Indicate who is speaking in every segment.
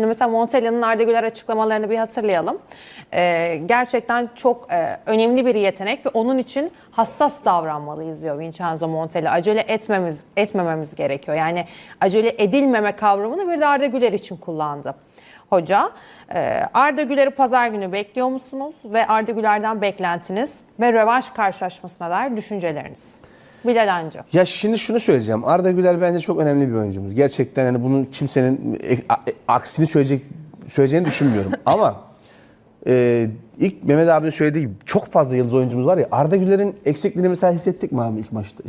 Speaker 1: Şimdi mesela Montella'nın Arda Güler açıklamalarını bir hatırlayalım. Ee, gerçekten çok e, önemli bir yetenek ve onun için hassas davranmalıyız diyor Vincenzo Montella. Acele etmemiz etmememiz gerekiyor. Yani acele edilmeme kavramını bir de Arda Güler için kullandı. Hoca, Ee, Arda Güler'i pazar günü bekliyor musunuz ve Arda Güler'den beklentiniz ve rövanş karşılaşmasına dair düşünceleriniz? Bilal Hancı.
Speaker 2: Ya şimdi şunu söyleyeceğim. Arda Güler bence çok önemli bir oyuncumuz. Gerçekten yani bunun kimsenin e, e, aksini söyleyecek söyleyeceğini düşünmüyorum. Ama e, ilk Mehmet abinin söylediği gibi çok fazla yıldız oyuncumuz var ya. Arda Güler'in eksikliğini mesela hissettik mi abi ilk maçta?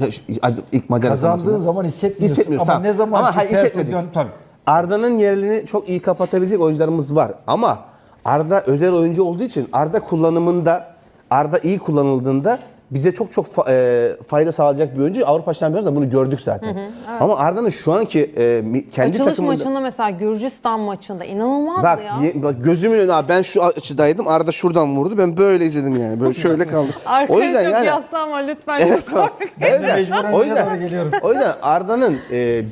Speaker 2: İlk Macaristan
Speaker 3: Kazandığı
Speaker 2: maçında?
Speaker 3: zaman hissetmiyorsun.
Speaker 2: Hissetmiyoruz,
Speaker 3: Ama
Speaker 2: tamam.
Speaker 3: ne zaman
Speaker 2: Ama
Speaker 3: ki
Speaker 2: hayır, hissetmedik.
Speaker 3: dön- tabii.
Speaker 2: Arda'nın yerini çok iyi kapatabilecek oyuncularımız var. Ama Arda özel oyuncu olduğu için Arda kullanımında, Arda iyi kullanıldığında bize çok çok fa- e, fayda sağlayacak bir oyuncu. Avrupa Şampiyonası'nda bunu gördük zaten. Ama Arda'nın şu anki e, mi- kendi
Speaker 1: Açılış
Speaker 2: takımında...
Speaker 1: maçında mesela Gürcistan maçında inanılmazdı
Speaker 2: Bak,
Speaker 1: ya.
Speaker 2: ye- bak gözümün önü abi ben şu açıdaydım. Arda şuradan vurdu. Ben böyle izledim yani. Böyle şöyle kaldı.
Speaker 1: Arkaya çok yaslanma lütfen.
Speaker 2: Evet, tamam. Evet, o yüzden,
Speaker 3: doğru geliyorum.
Speaker 2: o yüzden Arda'nın e,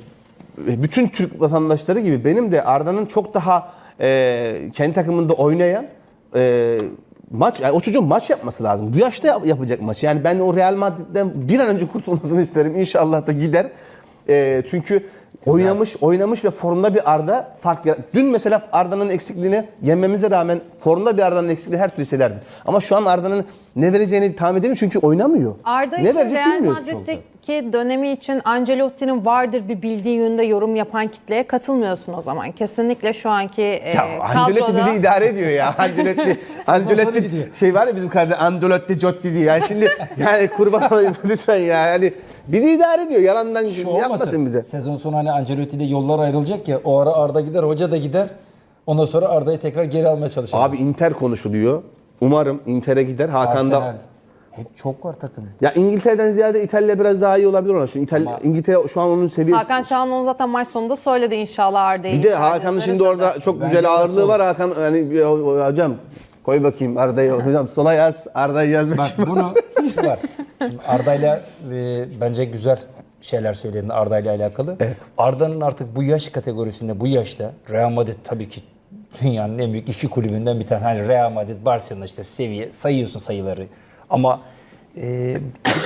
Speaker 2: bütün Türk vatandaşları gibi benim de Arda'nın çok daha e, kendi takımında oynayan e, maç yani o çocuğun maç yapması lazım. Bu yaşta yap- yapacak maçı. Yani ben o Real Madrid'den bir an önce kurtulmasını isterim. İnşallah da gider. E, çünkü oynamış, oynamış ve formda bir Arda fark yarat- Dün mesela Arda'nın eksikliğini yenmemize rağmen formda bir Arda'nın eksikliği her türlü hissederdim. Ama şu an Arda'nın ne vereceğini tahmin edemiyorum çünkü oynamıyor.
Speaker 1: Arda
Speaker 2: ne
Speaker 1: için
Speaker 2: verecek
Speaker 1: Real
Speaker 2: bilmiyoruz çok.
Speaker 1: Madrid'deki dönemi için Ancelotti'nin vardır bir bildiği yönde yorum yapan kitleye katılmıyorsun o zaman. Kesinlikle şu anki e,
Speaker 2: Ya Ancelotti
Speaker 1: kadroda...
Speaker 2: bizi idare ediyor ya. Ancelotti, Ancelotti
Speaker 3: gidiyor.
Speaker 2: şey var ya bizim kardeşim Ancelotti Cotti diye. Yani şimdi yani kurban olayım lütfen ya. Yani bizi idare ediyor. Yalandan
Speaker 3: Şu
Speaker 2: yapmasın
Speaker 3: olmasın.
Speaker 2: bize.
Speaker 3: Sezon sonu hani Ancelotti ile yollar ayrılacak ya. O ara Arda gider, hoca da gider. Ondan sonra Arda'yı tekrar geri almaya çalışır.
Speaker 2: Abi Inter konuşuluyor. Umarım Inter'e gider. Hakan
Speaker 3: Arsenal.
Speaker 2: da
Speaker 3: Hep çok var takım.
Speaker 2: ya İngiltere'den ziyade İtalya biraz daha iyi olabilir ona. Şu İtalya İngiltere şu an onun seviyesi.
Speaker 1: Hakan Çalhanoğlu zaten maç sonunda söyledi inşallah Arda'yı.
Speaker 2: bir de Hakan'ın şimdi orada çok güzel ağırlığı var Hakan. Yani bir- hocam koy bakayım Arda'yı hocam sola yaz Arda'yı yaz
Speaker 3: Bak bunu şu var. Şimdi Arda'yla e, bence güzel şeyler söyledin Arda'yla alakalı. Arda'nın artık bu yaş kategorisinde bu yaşta Real Madrid tabii ki dünyanın en büyük iki kulübünden bir tane. Hani Real Madrid, Barcelona işte seviye sayıyorsun sayıları. Ama e,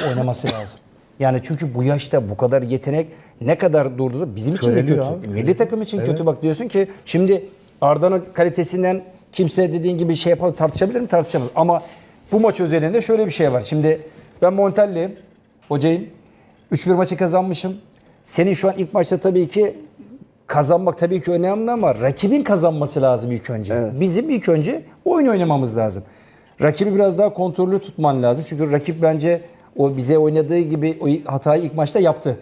Speaker 3: oynaması lazım. Yani çünkü bu yaşta bu kadar yetenek ne kadar durdu bizim için de kötü.
Speaker 2: Abi.
Speaker 3: Milli takım için kötü. Bak diyorsun ki şimdi Arda'nın kalitesinden kimse dediğin gibi şey yapar tartışabilir mi? Tartışamaz. Ama bu maç özelinde şöyle bir şey var. Şimdi ben Montelli'yim. Hocayım. 3-1 maçı kazanmışım. Senin şu an ilk maçta tabii ki kazanmak tabii ki önemli ama rakibin kazanması lazım ilk önce. Bizim ilk önce oyun oynamamız lazım. Rakibi biraz daha kontrollü tutman lazım. Çünkü rakip bence o bize oynadığı gibi o hatayı ilk maçta yaptı.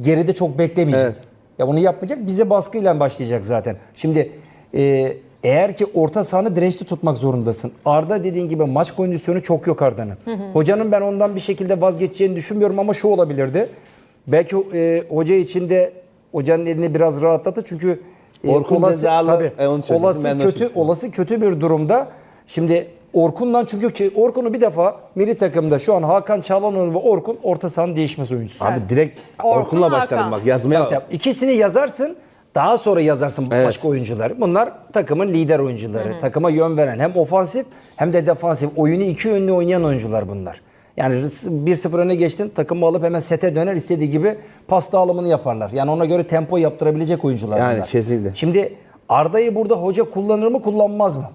Speaker 3: Geride çok beklemeyecek.
Speaker 2: Evet.
Speaker 3: Ya bunu yapmayacak. Bize baskıyla başlayacak zaten. Şimdi e, eğer ki orta sahanı dirençli tutmak zorundasın. Arda dediğin gibi maç kondisyonu çok yok Arda'nın. Hocanın ben ondan bir şekilde vazgeçeceğini düşünmüyorum ama şu olabilirdi. Belki e, hoca için de hocanın elini biraz rahatlattı. Çünkü e,
Speaker 2: Orkun cezalı.
Speaker 3: tabii,
Speaker 2: E, onu
Speaker 3: olası
Speaker 2: ben de
Speaker 3: kötü olası kötü bir durumda. Şimdi Orkun'dan çünkü ki Orkun'u bir defa milli takımda şu an Hakan Çalhanoğlu ve Orkun orta sahanın değişmez oyuncusu.
Speaker 2: Abi direkt
Speaker 1: Orkun,
Speaker 2: Orkun'la
Speaker 1: Hakan.
Speaker 2: başlarım bak yazmaya.
Speaker 3: Yap. İkisini yazarsın. Daha sonra yazarsın
Speaker 2: Evet.
Speaker 3: başka oyuncuları. Bunlar takımın lider oyuncuları. Takıma yön veren hem ofansif hem de defansif. Oyunu iki yönlü oynayan oyuncular bunlar. Yani 1-0 öne geçtin takımı alıp hemen sete döner istediği gibi pas dağılımını yaparlar. Yani ona göre tempo yaptırabilecek oyuncular
Speaker 2: Yani
Speaker 3: bunlar.
Speaker 2: kesinlikle.
Speaker 3: Şimdi Arda'yı burada hoca kullanır mı kullanmaz mı?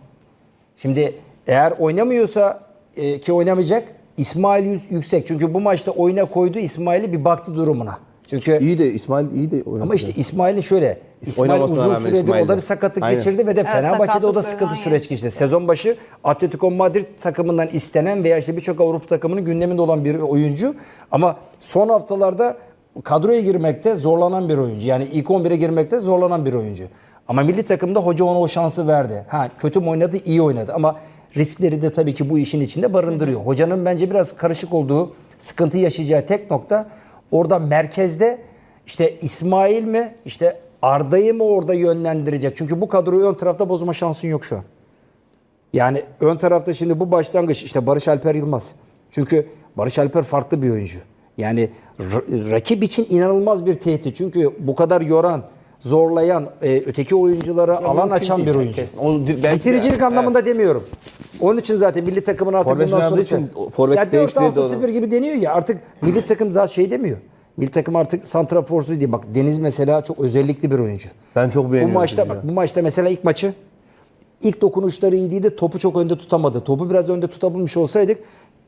Speaker 3: Şimdi eğer oynamıyorsa e, ki oynamayacak İsmail Yü- yüksek. Çünkü bu maçta oyuna koydu İsmail'i bir baktı durumuna. Çünkü
Speaker 2: İyi de İsmail iyi de oynadı.
Speaker 3: ama işte İsmail'in şöyle İsmail
Speaker 2: Oynamasına
Speaker 3: uzun
Speaker 2: rağmen
Speaker 3: süredir o da bir sakatlık
Speaker 2: Aynen.
Speaker 3: geçirdi ve de
Speaker 1: Evet,
Speaker 3: Fenerbahçe'de o da sıkıntı süreç geçti. Sezon başı Atletico Madrid takımından istenen veya işte birçok Avrupa takımının gündeminde olan bir oyuncu ama son haftalarda kadroya girmekte zorlanan bir oyuncu. Yani ilk 11'e girmekte zorlanan bir oyuncu. Ama milli takımda hoca ona o şansı verdi. Ha kötü mü oynadı, iyi oynadı ama riskleri de tabii ki bu işin içinde barındırıyor. Hocanın bence biraz karışık olduğu, sıkıntı yaşayacağı tek nokta orada merkezde işte İsmail mi, işte Arda'yı mı orada yönlendirecek? Çünkü bu kadroyu ön tarafta bozma şansın yok şu an. Yani ön tarafta şimdi bu başlangıç işte Barış Alper Yılmaz. Çünkü Barış Alper farklı bir oyuncu. Yani ra- rakip için inanılmaz bir tehdit. Çünkü bu kadar yoran, zorlayan, e, öteki oyunculara alan açan bir oyuncu.
Speaker 2: Kesin. De-
Speaker 3: Bitiricilik anlamında demiyorum. Onun için zaten milli takımın artık
Speaker 2: Forvet
Speaker 3: bundan sonra
Speaker 2: için forvet
Speaker 3: ya
Speaker 2: değiştirdi
Speaker 3: 4-6-0 gibi deniyor ya artık milli takım zaten şey demiyor. Milli takım artık santraforsuz değil. Bak Deniz mesela çok özellikli bir oyuncu.
Speaker 2: Ben çok
Speaker 3: Bu
Speaker 2: beğeniyorum.
Speaker 3: maçta
Speaker 2: Deniz'i.
Speaker 3: bak bu maçta mesela ilk maçı ilk dokunuşları iyi değildi. Topu çok önde tutamadı. Topu biraz önde tutabilmiş olsaydık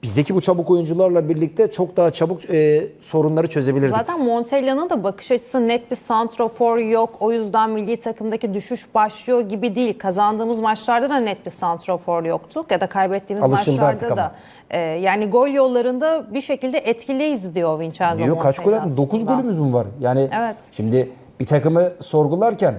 Speaker 3: bizdeki bu çabuk oyuncularla birlikte çok daha çabuk e, sorunları çözebilirdik.
Speaker 1: Zaten. Montella'nın da bakış açısı net bir santrofor yok. O yüzden milli takımdaki düşüş başlıyor gibi değil. Kazandığımız maçlarda da net bir santrofor yoktu. Ya da kaybettiğimiz
Speaker 3: Alışıldı
Speaker 1: maçlarda da.
Speaker 3: ama.
Speaker 1: e, yani gol yollarında bir şekilde etkileyiz diyor Vincenzo
Speaker 3: Diyor kaç gol
Speaker 1: Montella
Speaker 3: attın? 9
Speaker 1: aslında.
Speaker 3: golümüz mü var? Yani
Speaker 1: Evet.
Speaker 3: şimdi bir takımı sorgularken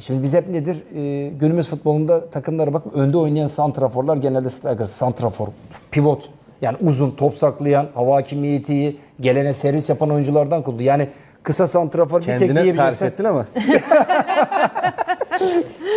Speaker 3: şimdi biz hep nedir? Ee, günümüz futbolunda takımlara bak önde oynayan santraforlar genelde striker, santrafor, pivot. Yani uzun, top saklayan, hava hakimiyeti gelene servis yapan oyunculardan kuruldu. Yani kısa santrafor bir tek
Speaker 2: Kendine
Speaker 3: diyebilirsen.
Speaker 2: ettin ama.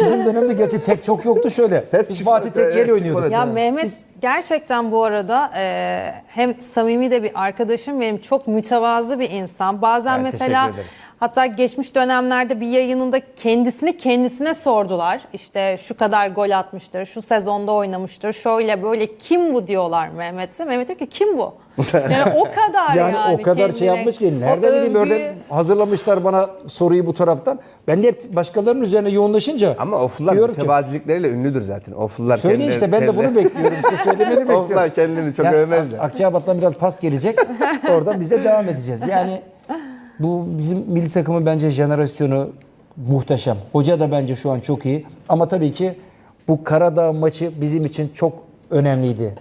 Speaker 3: Bizim dönemde gerçi tek çok yoktu şöyle.
Speaker 2: Hep
Speaker 3: Biz
Speaker 2: çift
Speaker 3: Fatih Tekke'yle
Speaker 2: evet, çift
Speaker 3: oynuyorduk.
Speaker 2: forvet.
Speaker 1: Ya. Mehmet gerçekten bu arada e, hem samimi de bir arkadaşım benim çok mütevazı bir insan. Bazen
Speaker 3: Evet,
Speaker 1: mesela
Speaker 3: teşekkür ederim.
Speaker 1: hatta geçmiş dönemlerde bir yayınında kendisini kendisine sordular. İşte şu kadar gol atmıştır, şu sezonda oynamıştır, şöyle böyle kim bu diyorlar Mehmet'e. Mehmet diyor ki kim bu? Yani o kadar yani.
Speaker 3: Yani, o kadar şey
Speaker 1: kendine-
Speaker 3: yapmış ki
Speaker 1: o
Speaker 3: nereden bileyim
Speaker 1: övgüyü-
Speaker 3: öyle hazırlamışlar bana soruyu bu taraftan. Ben de hep başkalarının üzerine yoğunlaşınca
Speaker 2: Ama oflular
Speaker 3: diyorum ki
Speaker 2: mütevazilikleriyle ünlüdür zaten. Oflular
Speaker 3: söyle
Speaker 2: kendileri-
Speaker 3: işte ben de bunu bekliyorum işte söylemeni bekliyorum.
Speaker 2: Oflular kendini çok
Speaker 3: Yani
Speaker 2: övmezler.
Speaker 3: Akçabat'tan biraz pas gelecek. Oradan biz de devam edeceğiz. Yani bu bizim milli takımın bence jenerasyonu muhteşem. Hoca da bence şu an çok iyi. Ama tabii ki bu Karadağ maçı bizim için çok önemliydi.